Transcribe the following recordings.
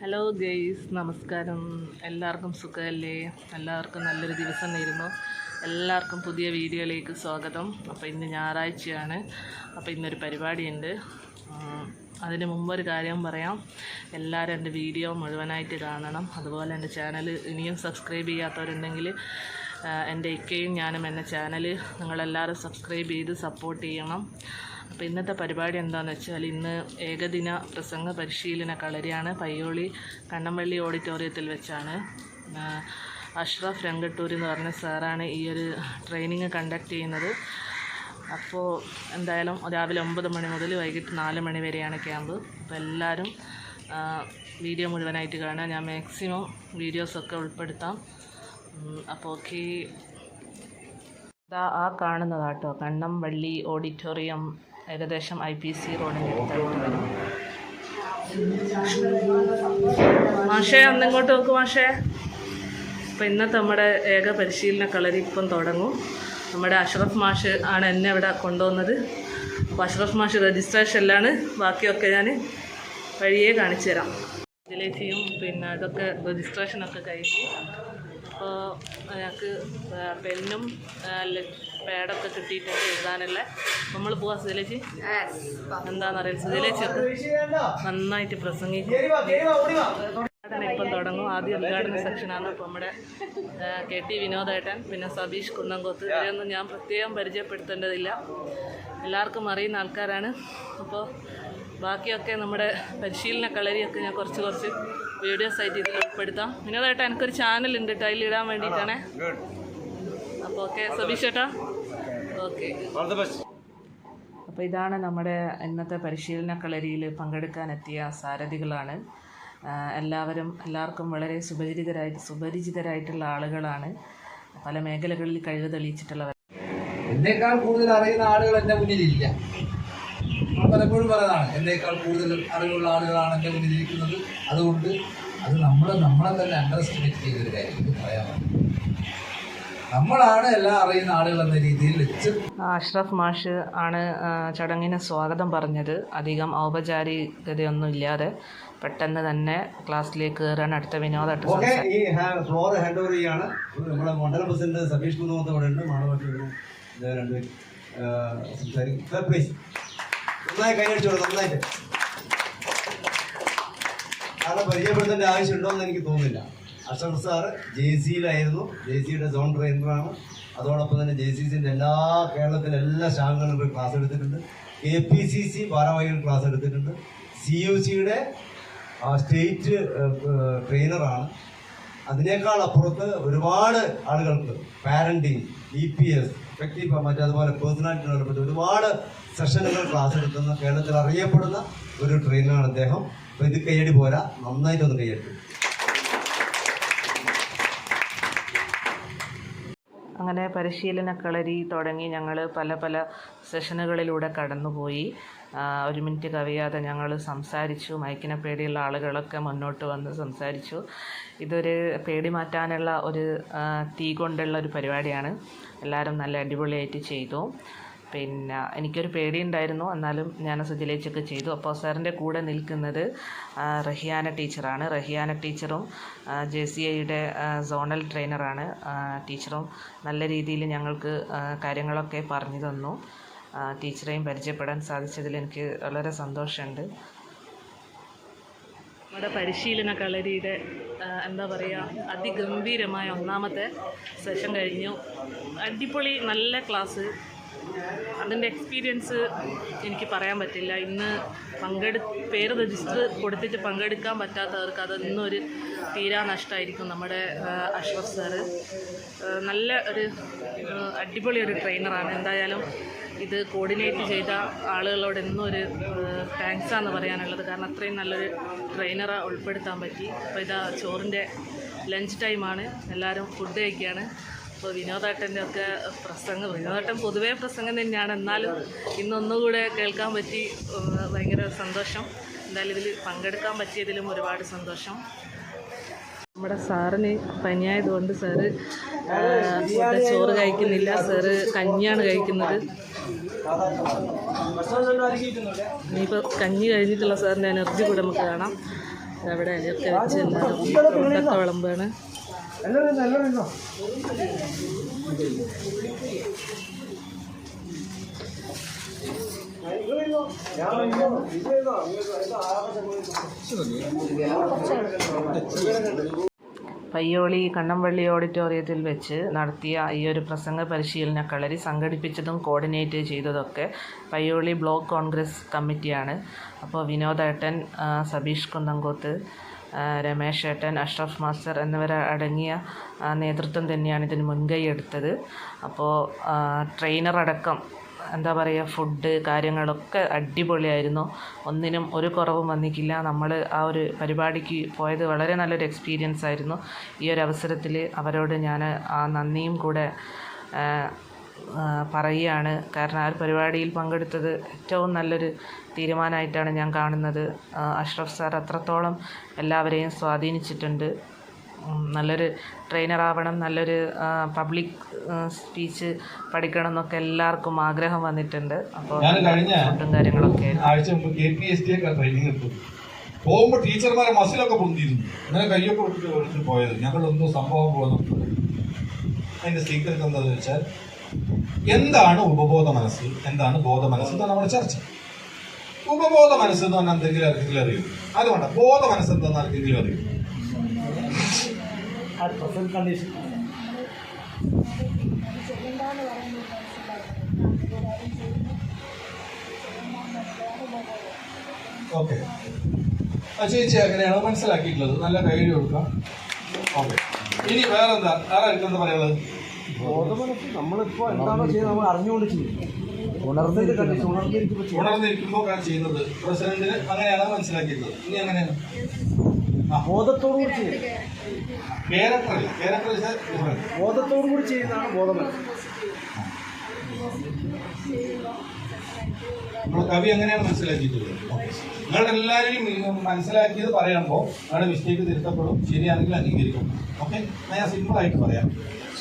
Hello guys നമസ്കാരം. എല്ലാവർക്കും സുഖമല്ലേ? എല്ലാവർക്കും നല്ലൊരു ദിവസം നേരുന്നു. എല്ലാവർക്കും പുതിയ വീഡിയോയിലേക്ക് സ്വാഗതം. അപ്പോൾ ഇന്ന് ഞായറാഴ്ചയാണ്. അപ്പോൾ ഇന്നൊരു പരിപാടിയുണ്ട്. അതിന് മുമ്പ് ഒരു കാര്യം പറയാം. എല്ലാവരും എന്റെ വീഡിയോ മുഴുവനായിട്ട് കാണണം. അതുപോലെ എന്റെ ചാനൽ ഇനിയും സബ്സ്ക്രൈബ് ചെയ്യാത്തവരുണ്ടെങ്കിൽ എന്റെ ഇക്കയും ഞാനും എന്റെ ചാനൽ നിങ്ങളെല്ലാവരും സബ്സ്ക്രൈബ് ചെയ്ത് സപ്പോർട്ട് ചെയ്യണം. അപ്പോൾ ഇന്നത്തെ പരിപാടി എന്താണെന്ന് വെച്ചാൽ ഇന്ന് ഏകദിന പ്രസംഗ പരിശീലന കളരിയാണ് പയ്യോളി കണ്ണമ്പള്ളി ഓഡിറ്റോറിയത്തിൽ വെച്ചാണ്. അഷ്റഫ് രംഗട്ടൂർ എന്ന് പറഞ്ഞ സാറാണ് ഈ ഒരു ട്രെയിനിങ് കണ്ടക്ട് ചെയ്യുന്നത്. അപ്പോൾ എന്തായാലും രാവിലെ ഒമ്പത് മണി മുതൽ വൈകിട്ട് നാല് മണി വരെയാണ് ക്യാമ്പ്. അപ്പോൾ എല്ലാവരും വീഡിയോ മുഴുവനായിട്ട് കാണുക. ഞാൻ മാക്സിമം വീഡിയോസൊക്കെ ഉൾപ്പെടുത്താം. അപ്പോൾ ഓക്കെ. ആ കാണുന്നതാട്ടോ കണ്ണംവള്ളി ഓഡിറ്റോറിയം ഏകദേശം ഐ പി സി റോഡിന്റെ അടുത്തായിട്ട് വരും. മാഷേ അന്നിങ്ങോട്ട് നോക്ക് മാഷേ. അപ്പോൾ ഇന്നത്തെ നമ്മുടെ ഏക പരിശീലന കളരി ഇപ്പം തുടങ്ങും. നമ്മുടെ അഷ്റഫ് മാഷ് ആണ് എന്നെ ഇവിടെ കൊണ്ടുവന്നത്. അപ്പോൾ അഷ്റഫ് മാഷ് രജിസ്ട്രേഷനിലാണ്. ബാക്കിയൊക്കെ ഞാൻ വഴിയേ കാണിച്ചു തരാം. ഇതിലേക്കും പിന്നെ ഇതൊക്കെ രജിസ്ട്രേഷനൊക്കെ കഴിഞ്ഞ്. അപ്പോൾ ഞങ്ങൾക്ക് പെന്നും പാഡൊക്കെ കിട്ടിയിട്ടുണ്ട് എഴുതാനല്ലേ. നമ്മൾ പോവാ സുജലേച്ചി എന്താണെന്നറിയാം സുജലേച്ചി നന്നായിട്ട് പ്രസംഗിക്കും. ഉദ്ഘാടനം ഇപ്പം തുടങ്ങും. ആദ്യം ഉദ്ഘാടന സെക്ഷനാണ്. ഇപ്പം നമ്മുടെ കെ ടി വിനോദേട്ടൻ പിന്നെ സതീഷ് കുന്നംകോത്ത്. ഇവരെയൊന്നും ഞാൻ പ്രത്യേകം പരിചയപ്പെടുത്തേണ്ടതില്ല. എല്ലാവർക്കും അറിയുന്ന ആൾക്കാരാണ്. അപ്പോൾ ബാക്കിയൊക്കെ നമ്മുടെ പരിശീലന കളരിയൊക്കെ ഞാൻ കുറച്ച് കുറച്ച് വീഡിയോസ് ആയിട്ട് ഇതിൽ ഉൾപ്പെടുത്താം. വിനോദേട്ടാ എനിക്കൊരു ചാനലുണ്ട് കേട്ടോ. അതിലിടാൻ ഇടാൻ വേണ്ടിയിട്ടാണേ. അപ്പോൾ ഓക്കെ സബീഷ് ചേട്ടാ? ഓക്കെ. അപ്പോൾ ഇതാണ് നമ്മുടെ ഇന്നത്തെ പരിശീലന കളരിയിൽ പങ്കെടുക്കാനെത്തിയ സാരഥികളാണ്. എല്ലാവരും എല്ലാവർക്കും വളരെ സുപരിചിതരായി സുപരിചിതരായിട്ടുള്ള ആളുകളാണ്. പല മേഖലകളിൽ കഴിവ് തെളിയിച്ചിട്ടുള്ളവർ. എന്നേക്കാൾ കൂടുതൽ അറിയുന്ന ആളുകൾ എന്റെ മുന്നിലില്ല. പലപ്പോഴും പറയുന്നതാണ് എന്നേക്കാൾ കൂടുതൽ അറിവുള്ള ആളുകളാണ് എന്റെ മുന്നിലിരിക്കുന്നത്. അതുകൊണ്ട് അത് നമ്മൾ നമ്മളെ തന്നെ അണ്ടർ എസ്റ്റിമേറ്റ് ചെയ്തൊരു കാര്യം എനിക്ക് പറയാൻ പറ്റും നമ്മളാണ് എല്ലാം അറിയുന്ന ആളുകൾ എന്ന രീതിയിൽ വെച്ച് അഷ്റഫ് മാഷ് ആണ് ചടങ്ങിന് സ്വാഗതം പറഞ്ഞത്. അധികം ഔപചാരികതയൊന്നും ഇല്ലാതെ പെട്ടെന്ന് തന്നെ ക്ലാസ്സിലേക്ക് കയറാൻ അടുത്ത വിനോദമായിട്ട് ഓക്കെ സംസാരിക്കും. ഈ ഫ്ലോർ ഹാൻഡ് ഓവർ ചെയ്യാണ്. നമ്മുടെ മണ്ഡല പ്രസിഡന്റ് സതീഷ് കുന്നോത്ത് ഇവിടെ ഉണ്ട്. മാണവാട്ടിയുടെ രണ്ടുപേരും സംസാരിക്കും. പ്ലീസ് നന്നായി കൈയടിച്ചോളൂ നന്നായിട്ട്. ആളെ പരിചയപ്പെടുത്തേണ്ട ആവശ്യമുണ്ടോ എന്ന് എനിക്ക് തോന്നുന്നില്ല. അഷറഫ് സാറ് ജെ സിയിലായിരുന്നു ജെ സിയുടെ സോൺ ട്രെയിനറാണ്. അതോടൊപ്പം തന്നെ ജെ സി സിന്റെ എല്ലാ കേരളത്തിലെ എല്ലാ ശാഖകളിലും പോയി ക്ലാസ് എടുത്തിട്ടുണ്ട്. കെ പി സി സി ഭാരവാഹികൾ ക്ലാസ് എടുത്തിട്ടുണ്ട്. സി യു സിയുടെ സ്റ്റേറ്റ് ട്രെയിനറാണ്. അതിനേക്കാൾ അപ്പുറത്ത് ഒരുപാട് ആളുകൾക്ക് പാരന്റിങ് ഇ പി എസ് വ്യക്തിപ്പം മറ്റേ അതുപോലെ പേഴ്സണാലിറ്റി ഡെവലപ്മെന്റ് ഒരുപാട് സെഷനുകൾ ക്ലാസ് എടുക്കുന്ന കേരളത്തിൽ അറിയപ്പെടുന്ന ഒരു ട്രെയിനറാണ് അദ്ദേഹം. അപ്പോൾ ഇത് കൈയടി പോരാ. നന്നായിട്ടൊന്ന് കൈയടി. അങ്ങനെ പരിശീലന കളരി തുടങ്ങി ഞങ്ങൾ പല പല സെഷനുകളിലൂടെ കടന്നുപോയി. ഒരു മിനിറ്റ് കവിയാതെ ഞങ്ങൾ സംസാരിച്ചു. മയക്കിനെ പേടിയുള്ള ആളുകളൊക്കെ മുന്നോട്ട് വന്ന് സംസാരിച്ചു. ഇതൊരു പേടി മാറ്റാനുള്ള ഒരു തീ കൊണ്ടുള്ള ഒരു പരിപാടിയാണ്. എല്ലാവരും നല്ല അടിപൊളിയായിട്ട് ചെയ്തു. പിന്നെ എനിക്കൊരു പേടിയുണ്ടായിരുന്നു. എന്നാലും ഞാൻ സുജലേച്ചൊക്കെ ചെയ്തു. അപ്പോൾ സാറിന്റെ കൂടെ നിൽക്കുന്നത് റഹിയാന ടീച്ചറാണ്. റഹിയാന ടീച്ചറും ജെ സി ഐയുടെ സോണൽ ട്രെയിനറാണ്. ടീച്ചറും നല്ല രീതിയിൽ ഞങ്ങൾക്ക് കാര്യങ്ങളൊക്കെ പറഞ്ഞു തന്നു. ടീച്ചറെയും പരിചയപ്പെടാൻ സാധിച്ചതിൽ എനിക്ക് വളരെ സന്തോഷമുണ്ട്. നമ്മുടെ പരിശീലന കളരിയുടെ എന്താ പറയുക അതിഗംഭീരമായ ഒന്നാമത്തെ സെഷൻ കഴിഞ്ഞു. അടിപൊളി നല്ല ക്ലാസ്. അതിന്റെ എക്സ്പീരിയൻസ് എനിക്ക് പറയാൻ പറ്റില്ല. ഇന്ന് പങ്കെടു പേര് രജിസ്റ്റർ കൊടുത്തിട്ട് പങ്കെടുക്കാൻ പറ്റാത്തവർക്ക് അത് ഇന്നൊരു തീരാ നഷ്ടമായിരിക്കും നമ്മുടെ അഷ്റഫ് സാറ് നല്ല ഒരു അടിപൊളി ഒരു ട്രെയിനറാണ് എന്തായാലും ഇത് കോർഡിനേറ്റ് ചെയ്ത ആളുകളോട് എന്നും ഒരു താങ്ക്സ് ആണ് പറയാനുള്ളത്. കാരണം അത്രയും നല്ലൊരു ട്രെയിനറെ ഉൾപ്പെടുത്താൻ പറ്റി. അപ്പോൾ ഇതാ ചോറിന്റെ ലഞ്ച് ടൈമാണ് എല്ലാവരും ഫുഡ് കഴിക്കുകയാണ്. അപ്പോൾ വിനോദേട്ടന്റെ ഒക്കെ പ്രസംഗം വിനോദേട്ടൻ പൊതുവേ പ്രസംഗം തന്നെയാണ്. എന്നാലും ഇന്നൊന്നുകൂടെ കേൾക്കാൻ പറ്റി ഭയങ്കര സന്തോഷം. എന്തായാലും ഇതിൽ പങ്കെടുക്കാൻ പറ്റിയതിലും ഒരുപാട് സന്തോഷം. നമ്മുടെ സാറിന് പനിയായതുകൊണ്ട് സാറ് ചോറ് കഴിക്കുന്നില്ല. സാറ് കഞ്ഞിയാണ് കഴിക്കുന്നത്. ഇനിയിപ്പോൾ കഞ്ഞി കഴിഞ്ഞിട്ടുള്ള സാറിന്റെ എനർജി കൂടെ നമുക്ക് കാണാം. അവിടെ അരിയൊക്കെ വെച്ച് എല്ലാവരും ഫുഡൊക്കെ വിളമ്പാണ് പയ്യോളി കണ്ണംപള്ളി ഓഡിറ്റോറിയത്തിൽ വെച്ച് നടത്തിയ ഈ ഒരു പ്രസംഗ പരിശീലന കളരി സംഘടിപ്പിച്ചതും കോർഡിനേറ്റ് ചെയ്തതൊക്കെ പയ്യോളി ബ്ലോക്ക് കോൺഗ്രസ് കമ്മിറ്റിയാണ്. അപ്പോൾ വിനോദേട്ടൻ സബീഷ് കുന്നംകോത്ത് രമേശ് ഏട്ടൻ അഷ്റഫ് മാസ്റ്റർ എന്നിവർ അടങ്ങിയ നേതൃത്വം തന്നെയാണ് ഇതിന് മുൻകൈ എടുത്തത്. അപ്പോൾ ട്രെയിനർ അടക്കം എന്താ പറയുക ഫുഡ് കാര്യങ്ങളൊക്കെ അടിപൊളിയായിരുന്നു. ഒന്നിനും ഒരു കുറവും വന്നിക്കില്ല നമ്മൾ ആ ഒരു പരിപാടിക്ക് പോയത് വളരെ നല്ലൊരു എക്സ്പീരിയൻസ് ആയിരുന്നു. ഈ ഒരു അവസരത്തിൽ അവരോട് ഞാൻ ആ നന്ദിയും കൂടെ പറയുകയാണ്. കാരണം ആ ഒരു പരിപാടിയിൽ പങ്കെടുത്തത് ഏറ്റവും നല്ലൊരു തീരുമാനമായിട്ടാണ് ഞാൻ കാണുന്നത്. അഷ്റഫ് സാർ അത്രത്തോളം എല്ലാവരെയും സ്വാധീനിച്ചിട്ടുണ്ട്. നല്ലൊരു ട്രെയിനർ ആവണം നല്ലൊരു പബ്ലിക് സ്പീച്ച് പഠിക്കണം എന്നൊക്കെ എല്ലാവർക്കും ആഗ്രഹം വന്നിട്ടുണ്ട്. അപ്പോൾ ഫുഡും കാര്യങ്ങളൊക്കെ ആഴ്ച മുമ്പ് കെ പി എസ് ടി ഒക്കെ ട്രെയിനിങ് എടുത്തു പോകുമ്പോൾ ടീച്ചർമാരെ മസിലൊക്കെ പൊന്തിയിരുന്നു. അങ്ങനെ കയ്യൊക്കെ വിട്ടിട്ട് പോയത്. ഞങ്ങളൊന്നും സംഭവം പോകുന്നു അതിന്റെ സീക്രട്ട് എന്താണെന്ന് വെച്ചാൽ എന്താണ് ഉപബോധ മനസ്സ്? എന്താണ് ബോധ മനസ്സ് എന്നാണ് നമ്മുടെ ചർച്ച. ഉപബോധ മനസ്സ് എന്ന് പറഞ്ഞാൽ എന്തെങ്കിലും ആർക്കെങ്കിലും അറിയും? അതുകൊണ്ട് ബോധ മനസ്സ് എന്താണെന്ന് ആർക്കെങ്കിലും അറിയും? ഓക്കെ. ചേച്ചി അങ്ങനെയാണ് മനസ്സിലാക്കിയിട്ടുള്ളത്? നല്ല കൈ കൊടുക്കാം. ഓക്കെ. ഇനി വേറെന്താ? വേറെ എന്താ പറയാനുള്ളത്? നമ്മളിപ്പോ എന്താണോ ചെയ്യുന്നത് നമ്മൾ അറിഞ്ഞുകൊണ്ട് ചെയ്യും ഉണർന്നിട്ട് ഉണർന്നിരിക്കുമ്പോൾ ഉണർന്നിരിക്കുമ്പോൾ ചെയ്യുന്നത്. പ്രസിഡന്റിന് അങ്ങനെയാണ് മനസ്സിലാക്കിയിട്ടുള്ളത് ഇനി അങ്ങനെയാണ് ആ ബോധത്തോടു കൂടി ക്യാരക്ടർ ബോധത്തോടു കൂടി ചെയ്യുന്നതാണ് ബോധമനം നമ്മൾ കവി അങ്ങനെയാണ് മനസ്സിലാക്കിയിട്ടുള്ളത്? നിങ്ങളുടെ എല്ലാവരെയും മനസ്സിലാക്കിയത് പറയുമ്പോൾ നിങ്ങളുടെ മിസ്റ്റേക്ക് തിരുത്തപ്പെടും. ശരിയാണെങ്കിൽ അംഗീകരിക്കും. ഓക്കെ ഞാൻ സിമ്പിൾ ആയിട്ട് പറയാം.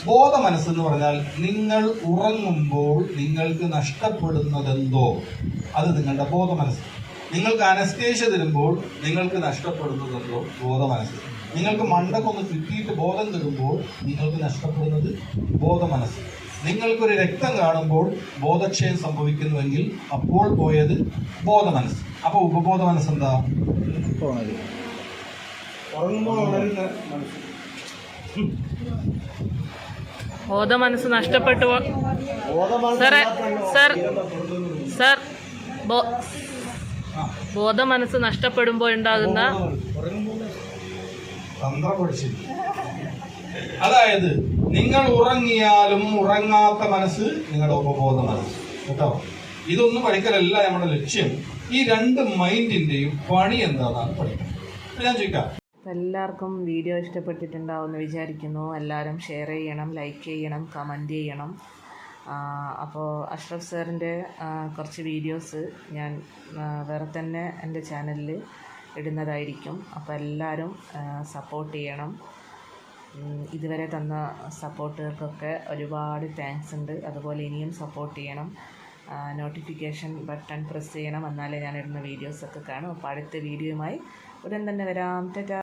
ബോധ മനസ്സെന്ന് പറഞ്ഞാൽ നിങ്ങൾ ഉറങ്ങുമ്പോൾ നിങ്ങൾക്ക് നഷ്ടപ്പെടുന്നതെന്തോ. അത് നിങ്ങളുടെ ബോധ മനസ്സ് നിങ്ങൾക്ക് അനസ്തേഷ്യ തരുമ്പോൾ നിങ്ങൾക്ക് നഷ്ടപ്പെടുന്നതെന്തോ ബോധ മനസ്സ് നിങ്ങൾക്ക് മണ്ടക്കൊന്ന് കിട്ടിയിട്ട് ബോധം തരുമ്പോൾ നിങ്ങൾക്ക് നഷ്ടപ്പെടുന്നത് ബോധ മനസ്സ് നിങ്ങൾക്കൊരു രക്തം കാണുമ്പോൾ ബോധക്ഷയം സംഭവിക്കുന്നുവെങ്കിൽ അപ്പോൾ പോയത് ബോധ മനസ്സ് അപ്പോൾ ഉപബോധ മനസ്സ് എന്താ ഉറങ്ങുമ്പോൾ ബോധ മനസ്സ് നഷ്ടപ്പെട്ടു സാറേ സർ സർ ബോധ മനസ്സ് നഷ്ടപ്പെടുമ്പോൾ ഉണ്ടാകുന്ന അതായത് നിങ്ങൾ ഉറങ്ങിയാലും ഉറങ്ങാത്ത മനസ്സ് നിങ്ങളുടെ ഉപബോധ മനസ്സ്. കേട്ടോ? ഇതൊന്നും പഠിക്കലല്ല നമ്മുടെ ലക്ഷ്യം. ഈ രണ്ട് മൈൻഡിന്റെയും പണി എന്താണെന്നാണ് പഠിക്കുന്നത് ഞാൻ ചോദിക്കാം. എല്ലാവർക്കും വീഡിയോ ഇഷ്ടപ്പെട്ടിട്ടുണ്ടാവുമെന്ന് വിചാരിക്കുന്നു. എല്ലാവരും ഷെയർ ചെയ്യണം ലൈക്ക് ചെയ്യണം കമന്റ് ചെയ്യണം. അപ്പോൾ അഷ്റഫ് സാറിന്റെ കുറച്ച് വീഡിയോസ് ഞാൻ വേറെ തന്നെ എന്റെ ചാനലിൽ ഇടുന്നതായിരിക്കും. അപ്പോൾ എല്ലാവരും സപ്പോർട്ട് ചെയ്യണം. ഇതുവരെ തന്ന സപ്പോർട്ടുകൾക്കൊക്കെ ഒരുപാട് താങ്ക്സ് ഉണ്ട്. അതുപോലെ ഇനിയും സപ്പോർട്ട് ചെയ്യണം. നോട്ടിഫിക്കേഷൻ ബട്ടൺ പ്രസ് ചെയ്യണം. എന്നാലേ ഞാൻ ഇടുന്ന വീഡിയോസൊക്കെ കാണും. അപ്പോൾ അടുത്ത വീഡിയോയുമായി ഉടൻ തന്നെ വരാം. ടാറ്റാ.